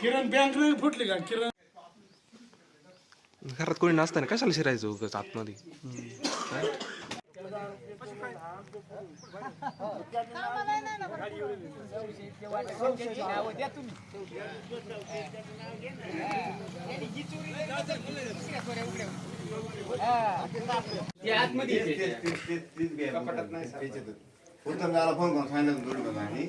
किरण bank नाही फुटली का किरण घरात कोणी नसताना कशाला शिरायचं उगाच आतमध्ये मला फोन करून सांगितलं जोडी बघा आणि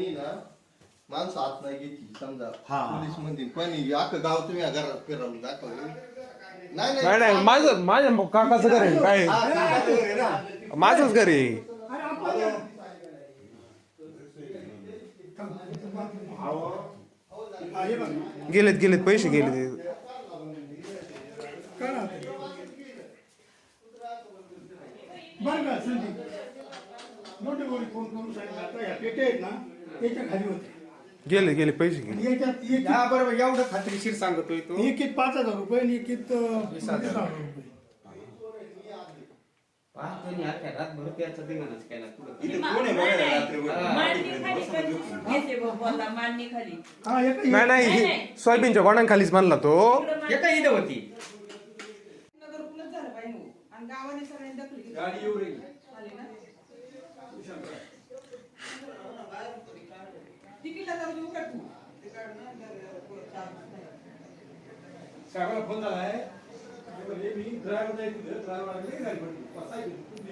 नियमाने ना माणसं आत नाही घेतली समजा पोलीस म्हणतील पण अख्खं गाव तुम्ही या घरात फिरवून दाखवलं नाही नाही. नाही माझं माझ्या काकाचं घर आहे काय? हा, काय ना? माझंच घर आहे. गेलेत गेलेत पैसे गेले ते बरं का संदीप. मोठे गोळी फोन करून सांगितलं. आता या पेटे आहेत ना त्याच्याखाली होते. गेले गेले पैसे गेले. याच्यात एक हा बरोबर एवढं खात्रीशीर सांगतोय तो. एकीत पाच हजार रुपये आणि एकीत अं, वीस हजार. रुपये. त्यांनी अख्ख्या रातभर प्याचा धिंगाणाच केला पुढं. इथे कोण आहे बघा ना रात्री मांडणी खाली करून घेते बुवा बोलला मांडणी खाली. हा एक नाही नाही हे सोयाबीनच्या गोण्यांखालीच म्हणला तो. हे काय इथं होती? नगर पुलंच झालं पाहिजे हो. आणि गावाने सगळ्यांनी दखल घेतली. गाडी येऊ राहिली आली ना? तिकीटाचा म्हणजे उघड तू. साहेबाला फोन झाला आहे. ते म्हणले, मी ड्रायव्हर नाही तिथं ड्रायव्हर आले गाडी भरली पाच आहे तू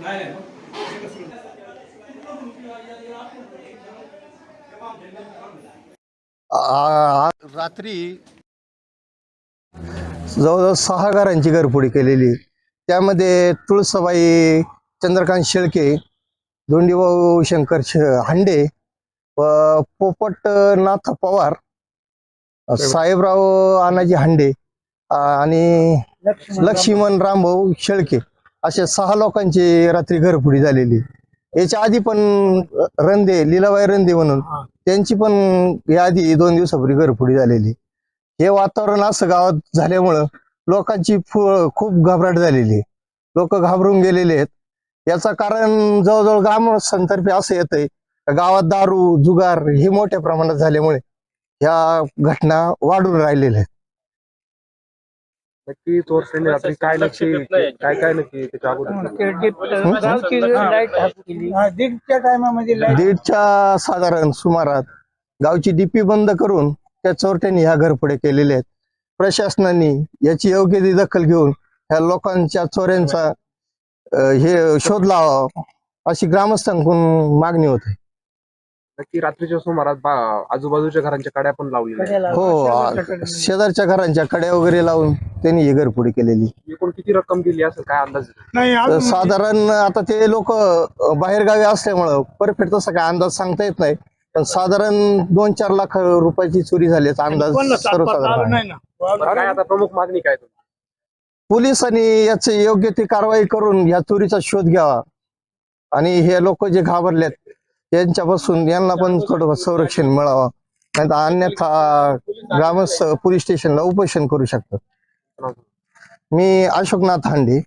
नाही, रात्री जवळजवळ सहा घरांची घरफोडी केलेली. त्यामध्ये तुळसाबाई चंद्रकांत शेळके धोंडीभाऊ शंकर हांडे व पोपट नाथ पवार साहेबराव आनाजी हांडे आणि लक्ष्मण रामभाऊ शेळके अशा सहा लोकांची रात्री घरफोडी झालेली. याच्या आधी पण रंदे लीलाबाई रंदे म्हणून त्यांची पण याआधी दोन दिवसापूर्वी घरफोडी झालेली. हे वातावरण असं गावात झाल्यामुळं लोकांची खूप घबराट झालेली. लोक घाबरून गेलेले आहेत. याचं कारण जवळजवळ ग्रामस्थांतर्फे असं येतंय. का गावात दारू जुगार हे मोठ्या प्रमाणात झाल्यामुळे ह्या घटना वाढून राहिलेल्या आहेत. नक्की चोर सैन्य रात्री काय नक्की काय काय नक्की त्याच्या अगोदर? दीडच्या टायमामध्ये दीडच्या साधारण सुमारात गावची डीपी बंद करून त्या चोरट्यांनी ह्या घरफोड्या केलेल्या आहेत. प्रशासनाने याची योग्य ती दखल घेऊन ह्या लोकांच्या चोऱ्यांचा हे शोध लावा अशी ग्रामस्थांकडून मागणी होते. नक्की रात्रीच्या सुमारास बा- आजूबाजूच्या घरांच्या कड्या पण लावलेल्या हो आ- शेजारच्या घरांच्या कड्या वगैरे लावून त्यांनी ही घरफोडी केलेली. एकूण किती रक्कम गेली असेल? काय अंदाज नाही तर अजून साधारण आता ते लोक बाहेरगावी असल्यामुळं परफेक्ट तसा काय अंदाज सांगता येत नाही. पण साधारण दोन चार लाख रुपयाची चोरी झाल्याचा अंदाज कोणाला सर्वसाधारण आलं आहे. नाही ना. काय आता प्रमुख मागणी काय तुमची? पोलिसांनी याची योग्य ती कारवाई करून या चोरीचा शोध घ्यावा. आणि हे लोक जे घाबरलेत यांच्यापासून यांना पण थोडं संरक्षण मिळावं. नाही तर अन्यथा ग्रामस्थ पोलीस स्टेशनला उपोषण करू शकतात. मी अशोकनाथ हांडे.